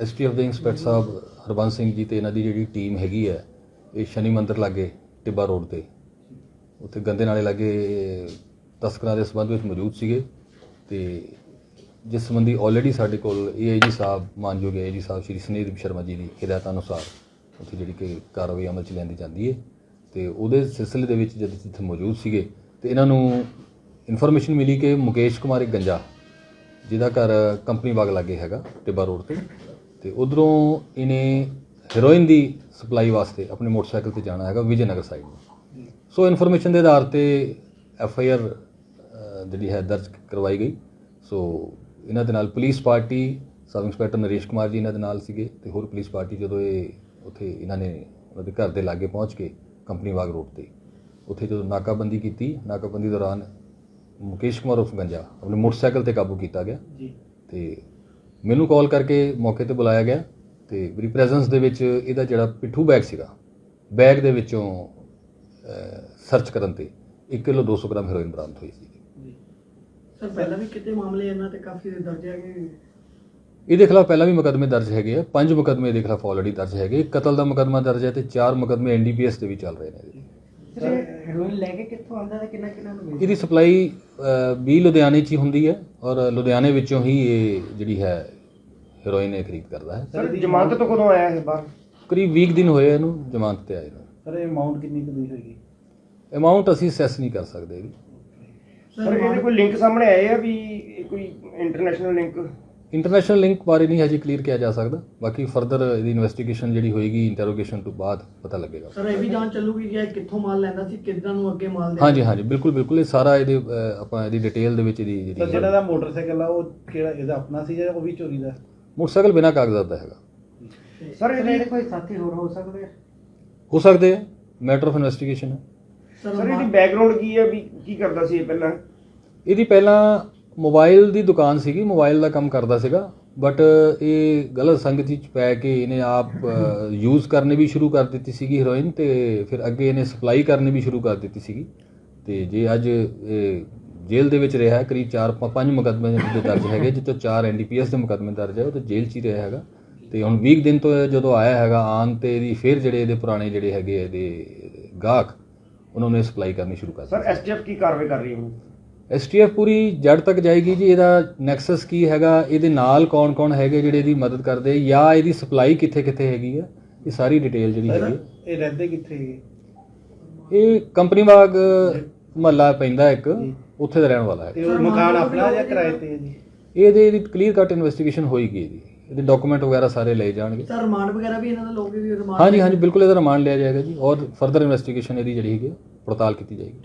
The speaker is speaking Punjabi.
ਐਸਟੀਐਫ ਦੇ ਇੰਸਪੈਕਟਰ ਸਾਹਿਬ ਹਰਬੰਸ ਸਿੰਘ ਜੀ ਤੇ ਇਹਨਾਂ ਦੀ ਜਿਹੜੀ ਟੀਮ ਹੈਗੀ ਹੈ, ਇਹ ਸ਼ਨੀ ਮੰਦਰ ਲਾਗੇ ਟਿੱਬਾ ਰੋਡ ਤੇ। ਉੱਥੇ ਗੰਦੇ ਨਾਲੇ ਲਾਗੇ ਤਸਕਰਾਂ ਦੇ ਸੰਬੰਧ ਵਿੱਚ ਮੌਜੂਦ ਸੀਗੇ ਤੇ ਜਿਸ ਸੰਬੰਧੀ ਆਲਰੇਡੀ ਸਾਡੇ ਕੋਲ ਏਆਈਜੀ ਸਾਹਿਬ, ਮਾਨਯੋਗ ਏਆਈਜੀ ਸਾਹਿਬ ਸ਼੍ਰੀ ਸੁਨੀਲ ਸ਼ਰਮਾ ਜੀ ਦੀ ਹਦਾਇਤਾਂ ਅਨੁਸਾਰ ਉੱਥੇ ਜਿਹੜੀ ਕਿ ਕਾਰਵਾਈ ਅਮਲ ਚ ਲੈਂਦੀ ਜਾਂਦੀ ਹੈ। ਤੇ ਉਹਦੇ ਸਿਲਸਿਲੇ ਦੇ ਵਿੱਚ ਜਦ ਜਿੱਥੇ ਮੌਜੂਦ ਸੀਗੇ, ਤੇ ਇਹਨਾਂ ਨੂੰ ਇਨਫੋਰਮੇਸ਼ਨ ਮਿਲੀ ਕਿ ਮੁਕੇਸ਼ ਕੁਮਾਰ ਗੰਜਾ, ਜਿਹਦਾ ਘਰ ਕੰਪਨੀ ਬਾਗ ਲਾਗੇ ਹੈਗਾ, ਟਿੱਬਾ ਰੋਡ ਤੇ। ਤੇ ਉਧਰੋਂ ਇਹਨੇ ਹੈਰੋਇਨ ਦੀ ਸਪਲਾਈ ਵਾਸਤੇ ਆਪਣੇ ਮੋਟਰਸਾਈਕਲ ਤੇ ਜਾਣਾ ਹੈਗਾ ਵਿਜੇ ਨਗਰ ਸਾਈਡ ਨੂੰ। ਸੋ ਇਨਫੋਰਮੇਸ਼ਨ ਦੇ ਆਧਾਰ ਤੇ ਐਫ ਆਈ ਆਰ ਜਿਹੜੀ ਹੈ ਦਰਜ ਕਰਵਾਈ ਗਈ। ਸੋ ਇਹਨਾਂ ਦੇ ਨਾਲ police party sub inspector Naresh Kumar ji ਇਹਨਾਂ ਦੇ ਨਾਲ ਸੀਗੇ ਤੇ ਹੋਰ ਪੁਲਿਸ ਪਾਰਟੀ ਜਦੋਂ ਇਹ ਉੱਥੇ ਇਹਨਾਂ ਨੇ ਉਹਨਾਂ ਦੇ ਘਰ ਦੇ ਲਾਗੇ ਪਹੁੰਚ ਕੇ ਕੰਪਨੀ ਬਾਗ ਰੋਡ ਤੇ ਉੱਥੇ ਜਦੋਂ ਨਾਕਾਬੰਦੀ ਕੀਤੀ ਨਾਕਾਬੰਦੀ ਦੌਰਾਨ ਮੁਕੇਸ਼ ਕੁਮਾਰ ਉਰਫ ਗੰਜਾ ਆਪਣੇ ਮੋਟਰਸਾਈਕਲ ਤੇ ਕਾਬੂ ਕੀਤਾ ਗਿਆ। ਜੀ। ਤੇ ਮੈਨੂੰ ਕਾਲ ਕਰਕੇ ਮੌਕੇ ਤੇ ਬੁਲਾਇਆ ਗਿਆ ਤੇ ਮੇਰੀ ਪ੍ਰੈਜ਼ੈਂਸ ਦੇ ਵਿੱਚ ਇਹਦਾ ਜਿਹੜਾ ਪਿੱਠੂ ਬੈਗ ਸੀਗਾ ਬੈਗ ਦੇ ਵਿੱਚੋਂ ਸਰਚ ਕਰਨ ਤੇ 1 ਕਿਲੋ 200 ਗ੍ਰਾਮ ਹੈਰੋਇਨ ਬਰਾਮਦ ਹੋਈ ਸੀ ਜੀ। ਸਰ ਪਹਿਲਾਂ ਵੀ ਕਿਤੇ ਮਾਮਲੇ ਇਹਨਾਂ ਤੇ ਕਾਫੀ ਦਰਜ ਹੈਗੇ? ਇਹਦੇ ਖਿਲਾਫ ਪਹਿਲਾਂ ਵੀ ਮੁਕੱਦਮੇ ਦਰਜ ਹੈਗੇ ਆ ਪੰਜ ਮੁਕੱਦਮੇ ਇਹਦੇ ਖਿਲਾਫ ਆਲਰੇਡੀ ਦਰਜ ਹੈਗੇ ਇੱਕ ਕਤਲ ਦਾ ਮੁਕੱਦਮਾ ਦਰਜ ਹੈ ਤੇ ਚਾਰ ਮੁਕੱਦਮੇ ਐਨਡੀਪੀਐਸ ਦੇ ਵੀ ਚੱਲ ਰਹੇ ਨੇ ਇਹਦੇ। ਸਰ ਹੈਰੋਇਨ ਲੈ ਕੇ ਕਿੱਥੋਂ ਆਉਂਦਾ ਤੇ ਕਿੰਨਾ ਕਿੰਨਾ ਨੂੰ ਇਹਦੀ ਸਪਲਾਈ ਵੀ ਲੁਧਿਆਣੇ 'ਚ ਹੀ ਹੁੰਦੀ ਹੈ ਔਰ ਲੁਧਿਆਣੇ ਵਿੱਚੋਂ ਹੀ ਇਹ ਜਿਹੜੀ ਹੈ ਹੈਰੋਇਨ ਇਹ ਖਰੀਦ ਕਰਦਾ ਹੈ। ਸਰ ਜ਼ਮਾਨਤ ਤੋਂ ਕਦੋਂ ਆਇਆ ਇਹ ਬਾਹਰ? ਕਰੀਬ 20 ਦਿਨ ਹੋਏ ਇਹਨੂੰ ਜ਼ਮਾਨਤ ਤੇ ਆਏ ਨੂੰ। ਸਰ ਇਹ ਅਮਾਉਂਟ ਕਿੰਨੀ ਕੁ ਦੀ ਹੋਏਗੀ? ਅਮਾਉਂਟ ਅਸੀਂ ਸੈਸ ਨਹੀਂ ਕਰ ਸਕਦੇ ਇਹਦੀ। ਸਰ ਇਹਦੇ ਕੋਈ ਲਿੰਕ ਸਾਹਮਣੇ ਆਏ ਆ ਵੀ ਇਹ ਕੋਈ ਇੰਟਰਨੈਸ਼ਨਲ ਲਿੰਕ ਇੰਟਰਨੈਸ਼ਨਲ ਲਿੰਕ ਬਾਰੇ ਨਹੀਂ ਹਜੇ ਕਲੀਅਰ ਕਿਹਾ ਜਾ ਸਕਦਾ। ਬਾਕੀ ਫਰਦਰ ਇਹਦੀ ਇਨਵੈਸਟੀਗੇਸ਼ਨ ਜਿਹੜੀ ਹੋਏਗੀ ਇੰਟਰੋਗੇਸ਼ਨ ਤੋਂ ਬਾਅਦ ਪਤਾ ਲੱਗੇਗਾ। ਸਰ ਇਹ ਵੀ ਜਾਣ ਚੱਲੂਗੀ ਕਿ ਇਹ ਕਿੱਥੋਂ ਮਾਲ ਲੈਂਦਾ ਸੀ ਕਿੱਦਾਂ ਨੂੰ ਅੱਗੇ ਮਾਲ ਹਾਂਜੀ ਹਾਂਜੀ ਬਿਲਕੁਲ ਬਿਲਕੁਲ। ਇਹ ਸਾਰਾ ਇਹਦੇ ਅਹ, ਆਪਾਂ ਇਹਦੀ ਡਿਟੇਲ ਦੇ ਵਿੱਚ ਇਹਦੀ ਸਰ ਜਿਹੜੀ ਜਿਹੜਾ ਦਾ ਮੋਟਰਸਾਈਕਲ ਆ ਉਹ ਕਿਹੜਾ ਇਹਦਾ ਆਪਣਾ ਸੀ ਜਾਂ ਉਹ ਵੀ ਚੋਰੀ ਦਾ? ਮੋਟਰਸਾਈਕਲ ਬਿਨਾਂ ਕਾਗਜ਼ਾਤ ਦਾ ਹੈਗਾ। ਸਰ ਇਹਦੀ ਕੋਈ ਸਾਥੀ ਹੋਰ ਹੋ ਸਕਦੇ ਹੋ ਸਕਦੇ ਆ ਮੈਟਰ ਆਫ ਇਨਵੈਸਟੀਗੇਸ਼ਨ ਹੈ ਸਰ ਇਹਦੀ ਬੈਕਗ੍ਰਾਉਂਡ ਕੀ ਹੈ ਵੀ ਕੀ ਕਰਦਾ ਸੀ ਇਹ ਪਹਿਲਾਂ? ਇਹਦੀ ਪਹਿਲਾਂ ਮੋਬਾਈਲ ਦੀ ਦੁਕਾਨ ਸੀਗੀ ਮੋਬਾਈਲ ਦਾ ਕੰਮ ਕਰਦਾ ਸੀਗਾ ਬਟ ਇਹ ਗਲਤ ਸੰਗਤ ਵਿੱਚ ਪੈ ਕੇ ਇਹਨੇ ਆਪ ਯੂਜ਼ ਕਰਨੀ ਵੀ ਸ਼ੁਰੂ ਕਰ ਦਿੱਤੀ ਸੀਗੀ ਹੈਰੋਇਨ ਤੇ ਫਿਰ ਅੱਗੇ ਇਹਨੇ ਸਪਲਾਈ ਕਰਨੀ ਵੀ ਸ਼ੁਰੂ ਕਰ ਦਿੱਤੀ ਸੀਗੀ। ਤੇ ਜੇ ਅੱਜ ਇਹ ਜੇਲ੍ਹ ਦੇ ਵਿੱਚ ਰਿਹਾ ਹੈ, ਕਰੀਬ 4 5 ਮੁਕੱਦਮੇ ਦੇ ਦਰਜ ਹੈਗੇ ਜਿੱਤੋਂ 4 ਐਨਡੀਪੀਐਸ ਦੇ ਮੁਕੱਦਮੇ ਦਰਜ ਹੈ ਉਹ ਤੇ ਜੇਲ੍ਹ 'ਚ ਹੀ ਰਿਹਾ ਹੈਗਾ। ਤੇ ਹੁਣ 20 ਦਿਨ ਤੋਂ ਜਦੋਂ ਆਇਆ ਹੈਗਾ ਆਨ ਤੇ ਇਹਦੀ ਫਿਰ ਜਿਹੜੇ ਇਹਦੇ ਪੁਰਾਣੇ ਜਿਹੜੇ ਹੈਗੇ ਇਹਦੇ ਗਾਹਕ ਉਹਨਾਂ ਨੇ ਸਪਲਾਈ ਕਰਨੀ ਸ਼ੁਰੂ ਕਰ ਦਿੱਤੀ। ਸਰ ਐਸਟੀਐਫ ਕੀ ਕਾਰਵਾਈ ਕਰ ਰਹੀ ਹੈ ਹੁਣ? ਐਸਟੀਐਫ ਪੂਰੀ ਜੜ ਤੱਕ ਜਾਏਗੀ ਜੀ ਇਹਦਾ ਨੈਕਸਸ ਕੀ ਹੈਗਾ ਇਹਦੇ ਨਾਲ ਕੌਣ-ਕੌਣ ਹੈਗੇ ਜਿਹੜੇ ਇਹਦੀ ਮਦਦ ਕਰਦੇ ਜਾਂ ਇਹਦੀ ਸਪਲਾਈ ਕਿੱਥੇ-ਕਿੱਥੇ ਹੈਗੀ ਆ ਇਹ ਸਾਰੀ ਡਿਟੇਲ ਜਿਹੜੀ ਹੈਗੀ। ਇਹ ਰਹਿੰਦੇ ਕਿੱਥੇ ਹੈਗੇ? ਇਹ ਕੰਪਨੀ ਬਾਗ ਮਹੱਲਾ ਪੈਂਦਾ ਇੱਕ ਉੱਥੇ ਦਾ ਰਹਿਣ ਵਾਲਾ ਹੈ। ਤੇ ਉਹ ਮਕਾਨ ਆਪਣਾ ਜਾਂ ਕਿਰਾਏ ਤੇ ਹੈ ਜੀ? ਇਹਦੇ ਇਹਦੀ ਕਲੀਅਰ ਕੱਟ ਇਨਵੈਸਟੀਗੇਸ਼ਨ ਹੋਏਗੀ ਇਹਦੀ। ਇਹਦੇ ਡਾਕੂਮੈਂਟ ਵਗੈਰਾ ਸਾਰੇ ਲਏ ਜਾਣਗੇ। ਸਰ ਰਿਮਾਂਡ ਵਗੈਰਾ ਵੀ ਇਹਨਾਂ ਦਾ ਲੋਗੇ ਵੀ ਰਿਮਾਂਡ ਹਾਂਜੀ ਹਾਂਜੀ ਬਿਲਕੁਲ ਇਹਦਾ ਰਿਮਾਂਡ ਲਿਆ ਜਾਏਗਾ ਜੀ। ਔਰ ਫਰਦਰ ਇਨਵੈਸਟੀਗੇਸ਼ਨ ਇਹਦੀ ਜਿਹੜੀ ਹੈਗੀ ਆ, ਪੜਤਾਲ ਕੀਤੀ ਜਾਏਗੀ।